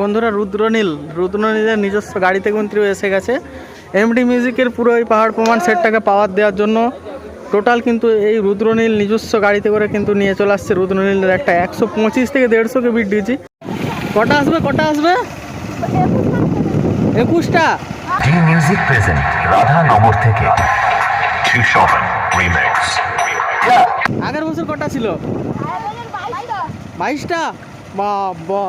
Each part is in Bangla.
বন্ধুরা রুদ্রনীল রুদ্রনীলের নিজস্ব গাড়িতে কিন্তু এসে গেছে। এমডি মিউজিকের পুরো এই পাহাড় প্রমাণ সেটটাকে পাওয়ার দেওয়ার জন্য টোটাল কিন্তু এই রুদ্রনীল নিজস্ব গাড়িতে করে কিন্তু নিয়ে চলে আসছে রুদ্রনীলের একটা একশো পঁচিশ থেকে দেড়শো কে কেবি ডিজি কটা আসবে কটা আসবে? একুশটা। মিউজিক প্রেজেন্ট থেকে। আগের বছর কটা ছিল? বাইশটা? বাবা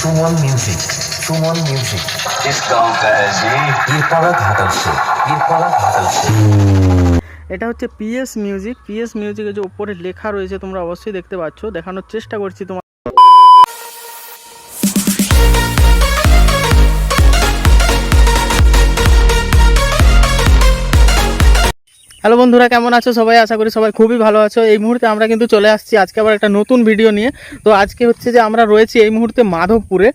সুমন মিউজিক সুমন মিউজিক इस गांव का है जी ईरपाड़ा घाटल से ईरपाड़ा घाटल से এটা হচ্ছে পিএস মিউজিক পিএস মিউজিকের যে উপরে লেখা রয়েছে তোমরা অবশ্যই দেখতে পাচ্ছ দেখানোর চেষ্টা করছি তোমার হ্যালো বন্ধুরা, কেমন আছো সবাই? আশা করি সবাই খুবই ভালো আছো। এই মুহূর্তে আমরা কিন্তু চলে আসছি আজকে আবার একটা নতুন ভিডিও নিয়ে। তো আজকে হচ্ছে যে আমরা রয়েছি এই মুহূর্তে মাধবপুরে।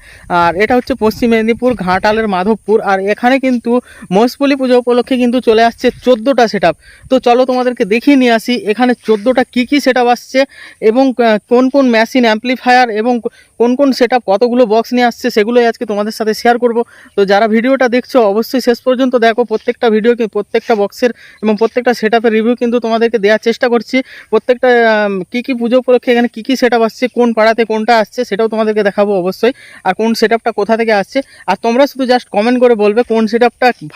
আর এটা হচ্ছে পশ্চিম মেদিনীপুর ঘাটালের মাধবপুর। আর এখানে কিন্তু মহেশপল্লী পুজো উপলক্ষে কিন্তু চলে আসছে চোদ্দোটা সেট তো চলো তোমাদেরকে দেখিয়ে নিয়ে আসি, এখানে চোদ্দোটা কী কী সেট আসছে এবং কোন কোন মেশিন অ্যাম্পলিফায়ার এবং কোন কোন সেট কতগুলো বক্স নিয়ে আসছে সেগুলোই আজকে তোমাদের সাথে শেয়ার করব। তো যারা ভিডিওটা দেখছ, অবশ্যই শেষ পর্যন্ত দেখো, প্রত্যেকটা ভিডিও প্রত্যেকটা বক্সের এবং প্রত্যেকটা সেট রিভিউ কিন্তু তোমাদেরকে দেওয়ার চেষ্টা করছি। প্রত্যেকটা কি কি পুজো উপলক্ষে এখানে কি কি সেট আসছে, কোন পাড়াতে কোনটা আসছে সেটাও তোমাদেরকে দেখাবো অবশ্যই। আর কোন সেট কোথা থেকে আসছে, আর তোমরা শুধু জাস্ট কমেন্ট করে বলবে কোন সেট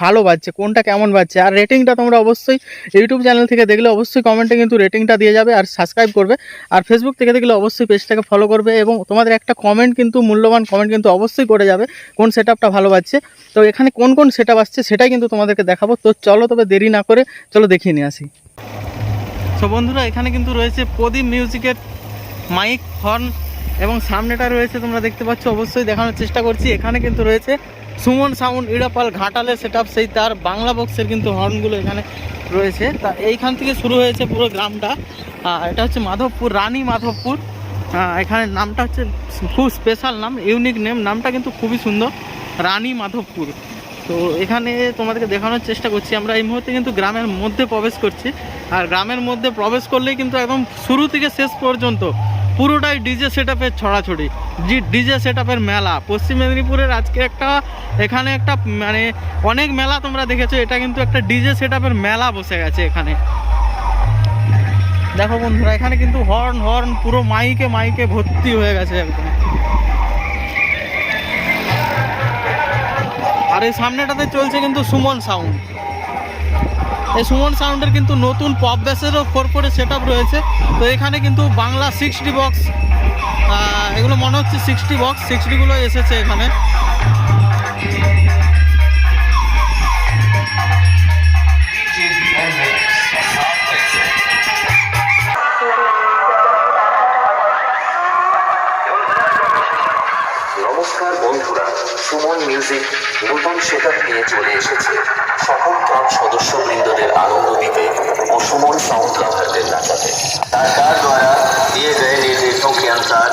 ভালো বাজছে, কোনটা কেমন বাজছে। আর রেটিংটা তোমরা অবশ্যই ইউটিউব চ্যানেল থেকে দেখলে অবশ্যই কমেন্টে কিন্তু রেটিংটা দিয়ে যাবে, আর সাবস্ক্রাইব করবে। আর ফেসবুক থেকে দেখলে অবশ্যই পেজটাকে ফলো করবে এবং তোমাদের একটা কমেন্ট কিন্তু, মূল্যবান কমেন্ট কিন্তু অবশ্যই করে যাবে, কোন সেট আপটা ভালো বাজছে তো এখানে কোন কোন সেট আপ আসছে সেটাই কিন্তু তোমাদেরকে দেখাবো। তো চলো তবে দেরি না করে, চলো দেখিয়ে নিয়ে আসি। তো বন্ধুরা, এখানে কিন্তু রয়েছে প্রদীপ মিউজিকের মাইক হর্ন এবং সামনেটা রয়েছে, তোমরা দেখতে পাচ্ছ, অবশ্যই দেখানোর চেষ্টা করছি। এখানে কিন্তু রয়েছে সুমন সাউন্ড ইড়াপাল ঘাটালের সেট সেই তার বাংলা বক্সের কিন্তু হর্নগুলো এখানে রয়েছে। তা এইখান থেকে শুরু হয়েছে পুরো গ্রামটা। এটা হচ্ছে মাধবপুর, রানী মাধবপুর। এখানে নামটা হচ্ছে খুব স্পেশাল নাম ইউনিক নেম নামটা কিন্তু খুবই সুন্দর, রানী মাধবপুর। তো এখানে তোমাদেরকে দেখানোর চেষ্টা করছি, আমরা এই মুহূর্তে কিন্তু গ্রামের মধ্যে প্রবেশ করছি, আর গ্রামের মধ্যে প্রবেশ করলেই কিন্তু একদম শুরু থেকে শেষ পর্যন্ত পুরোটাই ডিজে সেট আপের ছড়াছড়ি। জি ডিজে সেট আপের মেলা। পশ্চিম মেদিনীপুরের আজকে একটা, এখানে একটা মানে অনেক মেলা তোমরা দেখেছ, এটা কিন্তু একটা ডিজে সেট আপের মেলা বসে গেছে এখানে। দেখো বন্ধুরা, এখানে কিন্তু হর্ন হর্ন পুরো মাইকে মাইকে ভর্তি হয়ে গেছে একদম। আর এই সামনেটাতে চলছে কিন্তু সুমন সাউন্ড এই সুমন সাউন্ডের কিন্তু নতুন পপ ব্যাসেরও ফোর ফোরে সেট রয়েছে। তো এখানে কিন্তু বাংলা সিক্সটি বক্স এগুলো মনে হচ্ছে সিক্সটি বক্স সিক্সটিগুলো এসেছে এখানে। নমস্কার বন্ধুরা সুমন মিউজিক নতুন সেটআপ নিয়ে চলে এসেছে সকল ক্লাব সদস্যবৃন্দদের আনন্দ দিতে ও সুমন সাউন্ড লাভারদের নাচাতে सरकार द्वारा दिए गए निर्देशों के अनुसार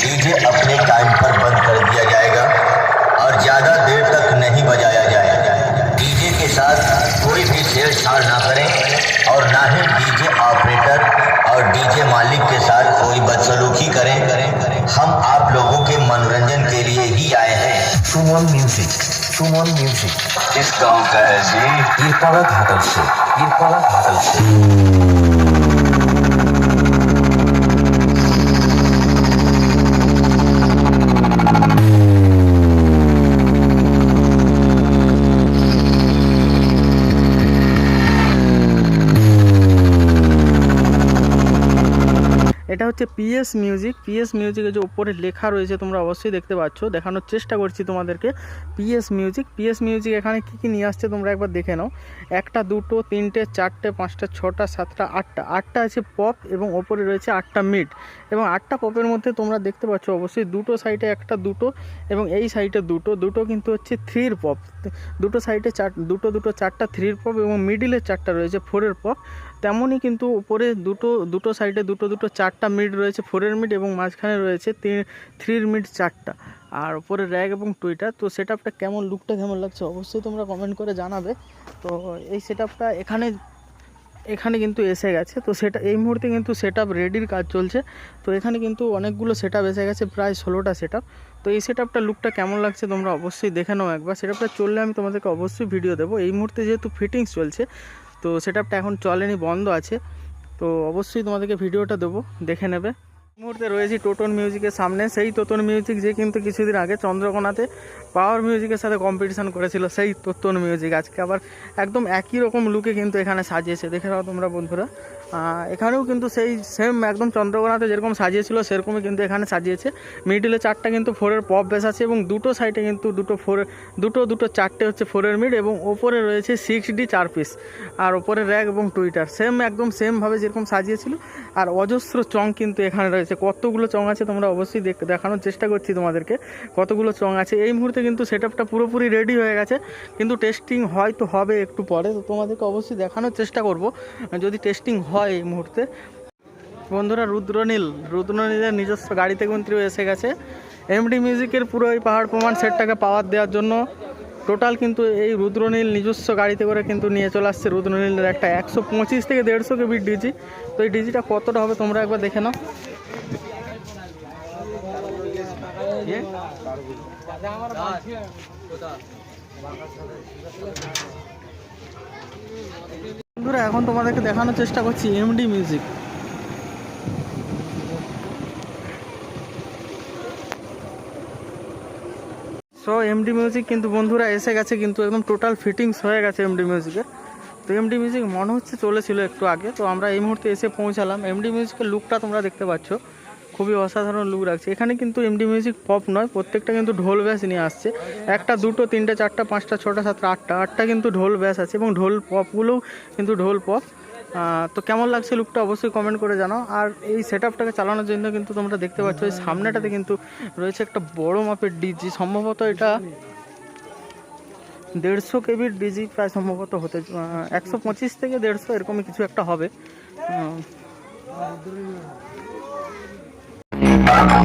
डीजे अपने टाइम पर बंद कर दिया जाएगा और ज्यादा देर तक नहीं बजाया जाएगा डीजे के साथ कोई भी छेड़छाड़ ना करें और ना ही डीजे ऑपरेटर और डीजे मालिक के साथ कोई बदसलूकी करें हम आप लोगों के मनोरंजन के लिए ही आए हैं। Suman music Suman music. इस गाँव का है जी। ये पड़ा घाटल से ये पड़ा घाटल से। এটা হচ্ছে পিএস মিউজিক পিএস মিউজিকের যে উপরে লেখা রয়েছে, তোমরা অবশ্যই দেখতে পাচ্ছ। দেখানোর চেষ্টা করছি তোমাদেরকে। পিএস মিউজিক পিএস মিউজিক এখানে কী কী নিয়ে আসছে তোমরা একবার দেখে নাও। একটা, দুটো, তিনটে, চারটে, পাঁচটা, ছটা, সাতটা, আটটা। আটটা আছে পপ এবং ওপরে রয়েছে আটটা মিড এবং আটটা পপের মধ্যে তোমরা দেখতে পাচ্ছ অবশ্যই দুটো সাইডে একটা, দুটো এবং এই সাইডে দুটো। দুটো কিন্তু হচ্ছে থ্রির পপ দুটো সাইডে চার, দুটো দুটো, চারটা থ্রির পপ এবং মিডিলের চারটা রয়েছে ফোরের পপ তেমনই কিন্তু উপরে দুটো দুটো সাইডে দুটো দুটো চারটা মিড রয়েছে ফোরের মিড এবং মাঝখানে রয়েছে তিন থ্রির মিড চারটা। আর উপরে র্যাগ এবং টুইটার তো সেট আপটা কেমন লুকটা কেমন লাগছে অবশ্যই তোমরা কমেন্ট করে জানাবে। তো এই সেট আপটা এখানে এখানে কিন্তু এসে গেছে। তো সেটা, এই মুহূর্তে কিন্তু সেট আপ রেডির কাজ চলছে। তো এখানে কিন্তু অনেকগুলো সেট আপ এসে গেছে, প্রায় ষোলোটা সেট আপ তো এই সেট আপটা লুকটা কেমন লাগছে তোমরা অবশ্যই দেখে নাও একবার। সেট আপটা চললে আমি তোমাদেরকে অবশ্যই ভিডিও দেবো। এই মুহূর্তে যেহেতু ফিটিংস চলছে তো সেটআপটা এখন চলেনি বন্ধ আছে। তো অবশ্যই তোমাদেরকে ভিডিওটা দেবো দেখে নেবে। মুহূর্তে রয়েছি টোটন মিউজিকের সামনে। সেই টোটন মিউজিক যে কিন্তু কিছুদিন আগে চন্দ্রকোনাতে পাওয়ার মিউজিকের সাথে কম্পিটিশন করেছিল, সেই টোটন মিউজিক আজকে আবার একদম একই রকম লুকে কিন্তু এখানে সাজিয়েছে। দেখে নাও তোমরা বন্ধুরা। এখানেও কিন্তু সেই সেম একদম চন্দ্রকোনাতে যেরকম সাজিয়েছিল, সেরকমই কিন্তু এখানে সাজিয়েছে। মিডিলে চারটা কিন্তু ফোরের পপ বেস আছে এবং দুটো সাইডে কিন্তু দুটো ফোর দুটো দুটো, চারটে হচ্ছে ফোরের মিড এবং ওপরে রয়েছে সিক্স ডি চার পিস আর ওপরে র্যাক এবং টুইটার সেম একদম সেমভাবে যেরকম সাজিয়েছিল। আর অজস্র চং কিন্তু এখানে রয়েছে। কতগুলো চং আছে তোমরা অবশ্যই দেখ, দেখানোর চেষ্টা করছি তোমাদেরকে। কতগুলো চং আছে, এই মুহূর্তে কিন্তু সেট পুরোপুরি রেডি হয়ে গেছে, কিন্তু টেস্টিং হয়তো হবে একটু পরে, তো তোমাদেরকে অবশ্যই দেখানোর চেষ্টা করব, যদি টেস্টিং হয় এই মুহূর্তে। বন্ধুরা, রুদ্রনীল, রুদ্রনীলের নিজস্ব গাড়িতে কিন্তু এসে গেছে। এমডি মিউজিকের পুরো এই পাহাড় প্রমাণ সেটটাকে পাওয়ার দেওয়ার জন্য। টোটাল কিন্তু এই রুদ্রনীল নিজস্ব গাড়িতে করে কিন্তু নিয়ে চলে আসছে রুদ্রনীলের একটা একশো পঁচিশ থেকে দেড়শো কেবির ডিজি তো এই ডিজিটা কতটা হবে তোমরা একবার দেখে নাও। বন্ধুরা এখন তোমাদেরকে দেখানোর চেষ্টা করছি MD music so MD music কিন্তু বন্ধুরা এসে গেছে কিন্তু একদম টোটাল ফিটিংস হয়ে গেছে এমডি মিউজিকে তো এমডি মিউজিক মনে হচ্ছে চলেছিল একটু আগে তো আমরা এই মুহূর্তে এসে পৌঁছালাম। এমডি মিউজিকের লুকটা তোমরা দেখতে পাচ্ছ। খুবই অসাধারণ লুক রাখছে। এখানে কিন্তু এমডি মিউজিক পপ নয়, প্রত্যেকটা কিন্তু ঢোল ব্যাস নিয়ে আসছে। একটা, দুটো, তিনটে, চারটা, পাঁচটা, ছটা, সাতটা, আটটা আটটা কিন্তু ঢোল ব্যাস আছে এবং ঢোল পপগুলোও কিন্তু ঢোল পপ তো কেমন লাগছে লুকটা অবশ্যই কমেন্ট করে জানাও। আর এই সেট আপটাকে চালানোর জন্য কিন্তু তোমরা দেখতে পাচ্ছ, এই সামনেটাতে কিন্তু রয়েছে একটা বড় মাপের ডিজি সম্ভবত এটা দেড়শো কেবির ডিজি প্রায় সম্ভবত হতে একশো পঁচিশ থেকে দেড়শো এরকমই কিছু একটা হবে। Thank